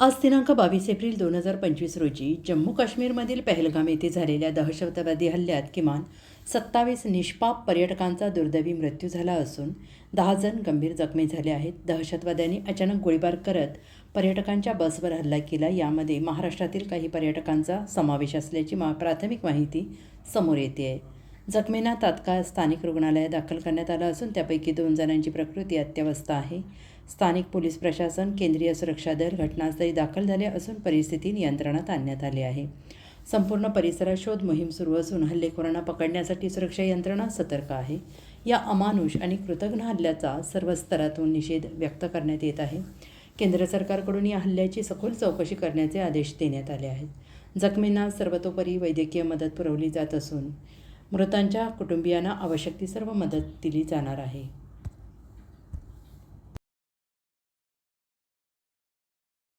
आज दिनांक बावीस एप्रिल दोन हजार पंचवीस रोजी जम्मू काश्मीरमधील पहलगाम येथे झालेल्या दहशतवादी हल्ल्यात किमान सत्तावीस निष्पाप पर्यटकांचा दुर्दैवी मृत्यू झाला असून दहा जण गंभीर जखमी झाले आहेत. दहशतवाद्यांनी अचानक गोळीबार करत पर्यटकांच्या बसवर हल्ला केला. यामध्ये महाराष्ट्रातील काही पर्यटकांचा समावेश असल्याची मा प्राथमिक माहिती समोर येते आहे. जखमींना तात्काळ स्थानिक रुग्णालयात दाखल करण्यात आलं असून त्यापैकी दोन जणांची प्रकृती अत्यवस्थ आहे. स्थानिक पोलीस प्रशासन केंद्रीय सुरक्षा दल घटनास्थळी दाखल झाले असून परिस्थिती नियंत्रणात आणण्यात आली आहे. संपूर्ण परिसरात शोध मोहीम सुरू असून हल्लेखोरांना पकडण्यासाठी सुरक्षा यंत्रणा सतर्क आहे. या अमानुष आणि कृतघ्न हल्ल्याचा सर्व स्तरातून निषेध व्यक्त करण्यात येत आहे. केंद्र सरकारकडून या हल्ल्याची सखोल चौकशी करण्याचे आदेश देण्यात आले आहेत. जखमींना सर्वतोपरी वैद्यकीय मदत पुरवली जात असून मृतांच्या कुटुंबियांना आवश्यक ती सर्व मदत दिली जाणार आहे.